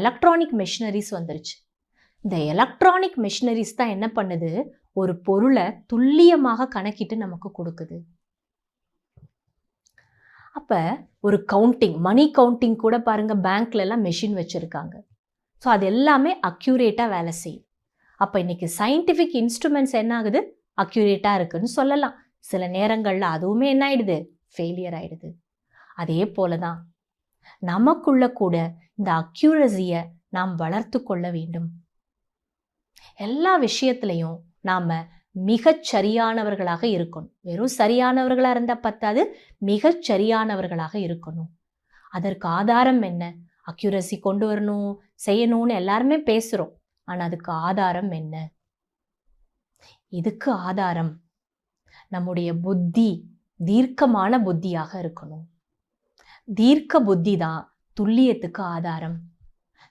Electronic machineries வந்துருச்சு. இந்த electronic machineries தான் என்ன பண்ணுது? ஒரு பொருளை துல்லியமாக கணக்கிட்டு நமக்கு கொடுக்குது. அப்ப ஒரு கவுண்டிங் மணி கவுண்டிங் கூட பாருங்க பேங்க்ல எல்லாம் மெஷின் வச்சிருக்காங்க. ஸோ அது எல்லாமே அக்யூரேட்டா வேலை செய்யும் அப்ப இன்னைக்கு சயின்டிஃபிக் இன்ஸ்ட்ருமெண்ட்ஸ் என்ன ஆகுது? அக்யூரேட்டா இருக்குன்னு சொல்லலாம். சில நேரங்கள்ல அதுவுமே என்ன ஆயிடுது? ஃபெயிலியர் ஆயிடுது. அதே போல தான் நமக்குள்ள கூட இந்த அக்யூரஸியை நாம் வளர்த்து கொள்ள வேண்டும். எல்லா விஷயத்திலையும் நாம் மிகச் சரியானவர்களாக இருக்கணும். வெறும் சரியானவர்களாக இருந்தால் பத்தாது மிகச் சரியானவர்களாக இருக்கணும். அதற்கு ஆதாரம் என்ன? அக்யூரசி கொண்டு வரணும் செய்யணும்னு எல்லாருமே பேசுகிறோம் ஆனால் அதுக்கு ஆதாரம் என்ன? இதுக்கு ஆதாரம் நம்முடைய புத்தி தீர்க்கமான புத்தியாக இருக்கணும். தீர்க்க புத்தி தான் துல்லியத்துக்கு ஆதாரம்.